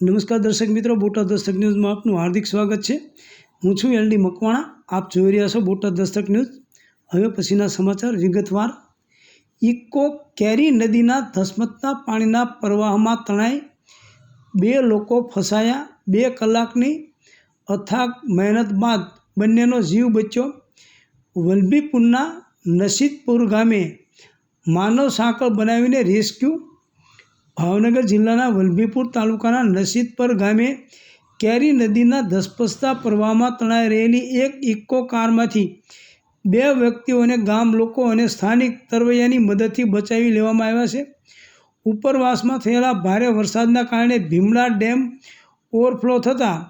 નમસ્કાર દર્શક મિત્રો, બોટાદ દસ્તક ન્યૂઝમાં આપનું હાર્દિક સ્વાગત છે. હું છું એલડી મકવાણા, આપ જોઈ રહ્યા છો બોટાદ દસ્તક ન્યૂઝ. હવે પછીના સમાચાર વિગતવાર. ઇકો કેરી નદીના ધસમતના પાણીના પ્રવાહમાં તણાઈ. બે લોકો ફસાયા, બે કલાકની અથાગ મહેનત બાદ બંનેનો જીવ બચ્યો. વલભીપુરના નસીદપુર ગામે માનવ સાંકળ બનાવીને રેસ્ક્યુ ભાવનગર જિલ્લાના વલભીપુર તાલુકાના નસીદપર ગામે કેરી નદીના ધસપસતા પ્રવાહમાં તણાઈ રહેલી એક ઇકો કારમાંથી બે વ્યક્તિઓને ગામ લોકો અને સ્થાનિક તરવૈયાની મદદથી બચાવી લેવામાં આવ્યા છે. ઉપરવાસમાં થયેલા ભારે વરસાદના કારણે ભીમડા ડેમ ઓવરફ્લો થતાં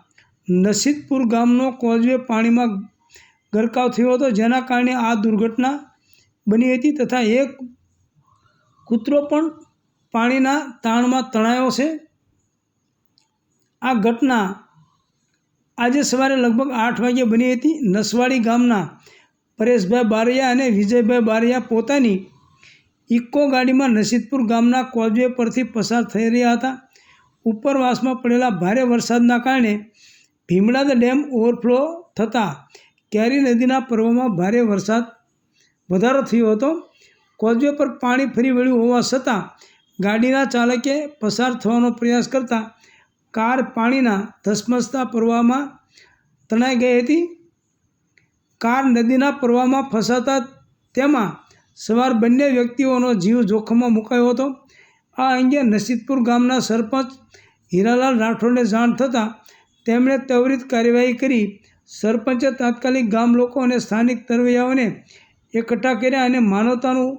નસીદપુર ગામનો કોઝવે પાણીમાં ગરકાવ થયો હતો, જેના કારણે આ દુર્ઘટના બની હતી તથા એક કૂતરો પણ પાણીના તાણમાં તણાયો છે. આ ઘટના આજે સવારે લગભગ આઠ વાગ્યે બની હતી. નસવાડી ગામના પરેશભાઈ બારૈયા અને વિજયભાઈ બારૈયા પોતાની ઇકો ગાડીમાં નસીદપુર ગામના કોઝવે પરથી પસાર થઈ રહ્યા હતા. ઉપરવાસમાં પડેલા ભારે વરસાદના કારણે ભીમડાદ ડેમ ઓવરફ્લો થતાં કેરી નદીના પર્વમાં ભારે વરસાદ વધારો થયો હતો. કોઝવે પર પાણી ફરી વળ્યું હોવા છતાં ગાડીના ચાલકે પસાર થવાનો પ્રયાસ કરતાં કાર પાણીના ધસમસતા પ્રવાહમાં તણાઈ ગઈ હતી. કાર નદીના પ્રવાહમાં ફસાતા તેમાં સવાર બંને વ્યક્તિઓનો જીવ જોખમમાં મુકાયો હતો. આ અંગે નસીદપુર ગામના સરપંચ હીરાલાલ રાઠોડને જાણ થતાં તેમણે ત્વરિત કાર્યવાહી કરી સરપંચે તાત્કાલિક ગામ લોકો અને સ્થાનિક તરવૈયાઓને એકઠા કર્યા અને માનવતાનું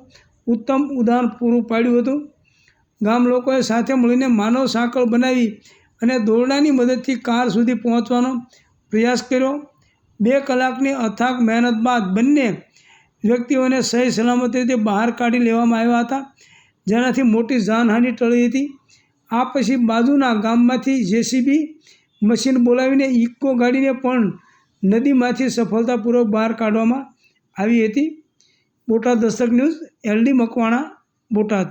ઉત્તમ ઉદાહરણ પૂરું પાડ્યું હતું. ગામ લોકોએ સાથે મળીને માનવ સાંકળ બનાવી અને દોરડાની મદદથી કાર સુધી પહોંચવાનો પ્રયાસ કર્યો. બે કલાકની અથાગ મહેનત બાદ બંને વ્યક્તિઓને સહી સલામત રીતે બહાર કાઢી લેવામાં આવ્યા હતા, જેનાથી મોટી જાનહાનિ ટળી હતી. આ પછી બાજુના ગામમાંથી જેસીબી મશીન બોલાવીને ઇકો ગાડીને પણ નદીમાંથી સફળતાપૂર્વક બહાર કાઢવામાં આવી હતી. Botad Dastak news, LD Makwana, Botad.